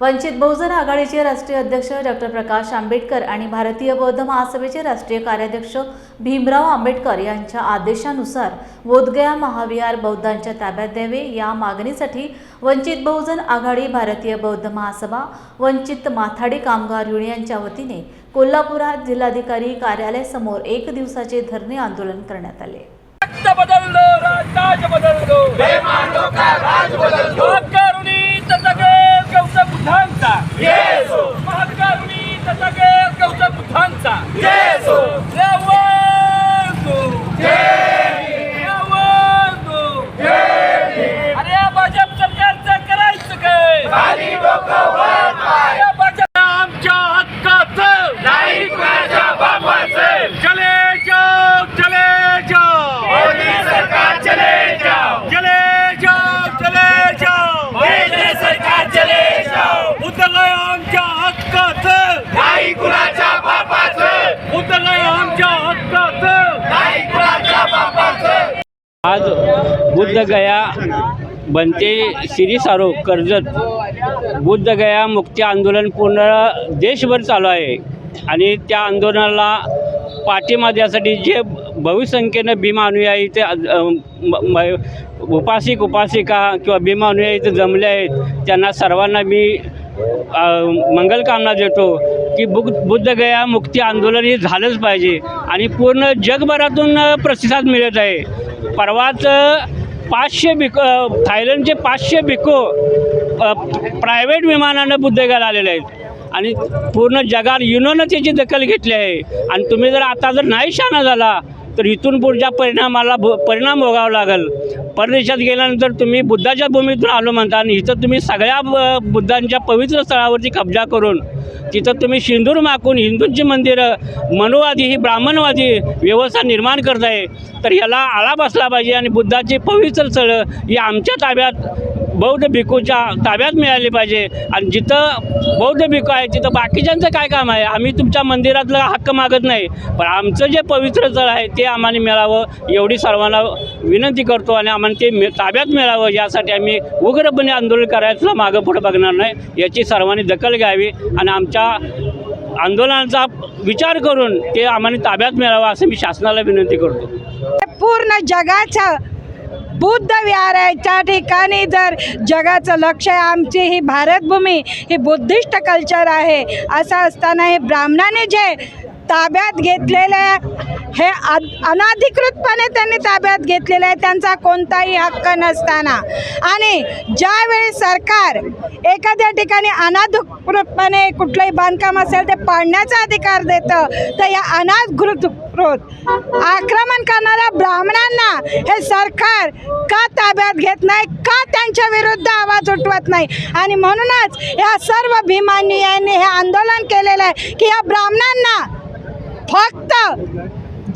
वंचित बहुजन आघाडीचे राष्ट्रीय अध्यक्ष डॉक्टर प्रकाश आंबेडकर आणि भारतीय बौद्ध महासभेचे राष्ट्रीय कार्याध्यक्ष भीमराव आंबेडकर यांच्या आदेशानुसार बोधगया महाविहार बौद्धांच्या ताब्यात द्यावे. या मागणीसाठी वंचित बहुजन आघाडी भारतीय बौद्ध महासभा वंचित माथाडी कामगार युनियनच्या वतीने कोल्हापुरात जिल्हाधिकारी कार्यालयासमोर एक दिवसाचे धरणे आंदोलन करण्यात आले. बदल दो राज बदल दो बेमानो का राज बदल दो महाकारुणी तथागे गौतम बुद्धांचा येसो महाकारुणी तथागे गौतम बुद्धांचा येसो अरे या भाजप सरकारचं करायचं काय या भाजप आमच्या हक्काचं नाही कुणाच्या बापाचं चले जाओ चले जाओ मोदी सरकार चले जाओ चले जाओ चले जाओ मोदी सरकार चले जाओ उतरलंय आमच्या हक्काचं नाही कुणाच्या बापाचं. आमच्या हक्काचं. नाही कुणाच्या बापाचं. आज बुद्धगया बनते श्री सारो कर्जत. बुद्धगया मुक्ती आंदोलन पूर्ण देशभर चालू आहे. आणि त्या आंदोलनाला पाठिंबा देण्यासाठी जे बहुसंख्येनं भीम अनुयायी ते उपासिक उपासिका किंवा भीम अनुयायी इथे जमले आहेत त्यांना सर्वांना मी मंगलकामना देतो. की बुद्ध बुद्धगया मुक्ती आंदोलन हे झालंच पाहिजे. आणि पूर्ण जगभरातून प्रतिसाद मिळत आहे. परवाच पाचशे भिको थायलंडचे पाचशे बिको प्रायव्हेट विमानानं बुद्धगयाला आलेले आहेत. आणि पूर्ण जगात युनोनं त्याची दखल घेतली आहे. आणि तुम्ही जर आता जर नाही शाणा झाला तर इथून पुढच्या परिणामाला भो परिणाम भोगावा लागेल. परदेशात गेल्यानंतर तुम्ही बुद्धाच्या भूमीतून आलो म्हणता आणि इथं तुम्ही सगळ्या ब- बुद्धांच्या पवित्र स्थळावरती कब्जा करून तिथं तुम्ही सिंदूर माकून हिंदूंची मंदिरं मनुवादी ही ब्राह्मणवादी व्यवस्था निर्माण करताय. तर याला आळा बसला पाहिजे आणि बुद्धाची पवित्र स्थळं ही आमच्या ताब्यात बौद्ध भिकूच्या ताब्यात मिळाली पाहिजे. आणि जिथं बौद्ध भिकू आहे तिथं बाकीच्यांचं काय काम आहे? आम्ही तुमच्या मंदिरातलं हक्क मागत नाही. पण आमचं जे पवित्र स्थळ आहे ते आम्हाला मिळावं एवढी सर्वांना विनंती करतो आणि आम्हाला ते मि- ताब्यात मिळावं. यासाठी आम्ही उग्रपणे आंदोलन करायचं मागं पुढं बघणार नाही. याची सर्वांनी दखल घ्यावी आणि आमच्या आंदोलनाचा विचार करून ते आम्हाला ताब्यात मिळावं असं मी शासनाला विनंती करतो. पूर्ण जगाचं बुद्ध विहाराच्या ठिकाणी जर जगाचं लक्ष आहे आमची ही भारतभूमी ही बुद्धिस्ट कल्चर आहे. असं असताना हे ब्राह्मणाने जे ताब्यात घेतलेल्या हे अनाधिकृतपणे त्यांनी ताब्यात घेतलेलं आहे. त्यांचा कोणताही हक्क नसताना. आणि ज्यावेळी सरकार एखाद्या ठिकाणी अनाधिकृतपणे कुठलंही बांधकाम असेल ते पाडण्याचा अधिकार देतं तर या अनाधिकृत आक्रमण करणाऱ्या ब्राह्मणांना हे सरकार का ताब्यात घेत नाही का त्यांच्या विरुद्ध आवाज उठवत नाही? आणि म्हणूनच या सर्व भीमानुयांनी हे आंदोलन केलेलं आहे की या ब्राह्मणांना फक्त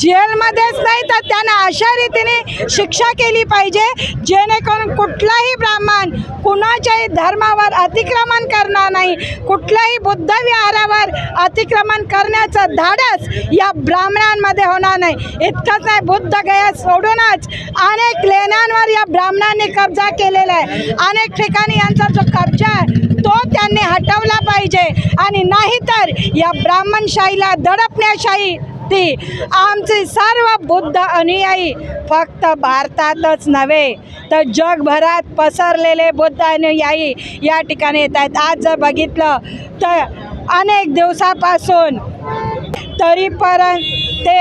जेलमध्येच नाही तर त्यांना अशा रीतीने शिक्षा केली पाहिजे जेणेकरून कुठलाही ब्राह्मण कुणाच्याही धर्मावर अतिक्रमण करणार नाही. कुठल्याही बुद्ध विहारावर अतिक्रमण करण्याचं धाडस या ब्राह्मणांमध्ये होणार नाही. इतकंच नाही बुद्ध गया सोडूनच अनेक लेण्यांवर या ब्राह्मणांनी कब्जा केलेला आहे. अनेक ठिकाणी यांचा जो कब्जा आहे तो त्यांनी हटवला पाहिजे. आणि नाहीतर या ब्राह्मणशाहीला दडपण्याशाही ती आमचे सर्व बुद्ध अनुयायी फक्त भारतातच नव्हे तर जगभरात पसरलेले बुद्ध अनुयायी या ठिकाणी येत आहेत. आज जर बघितलं तर अनेक दिवसापासून तरीपर्यंत ते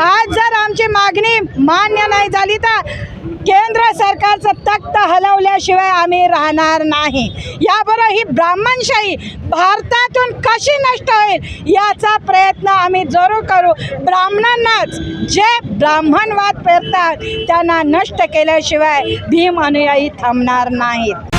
आज जर आमची मागणी मान्य नाही झाली तर केंद्र सरकारचं तख्त हलवल्याशिवाय आम्ही राहणार नाही. याबरोबर ही ब्राह्मणशाही भारतातून कशी नष्ट होईल याचा प्रयत्न आम्ही जरूर करू. ब्राह्मणांनाच जे ब्राह्मणवाद पेरतात त्यांना नष्ट केल्याशिवाय भीम अनुयायी थांबणार नाहीत.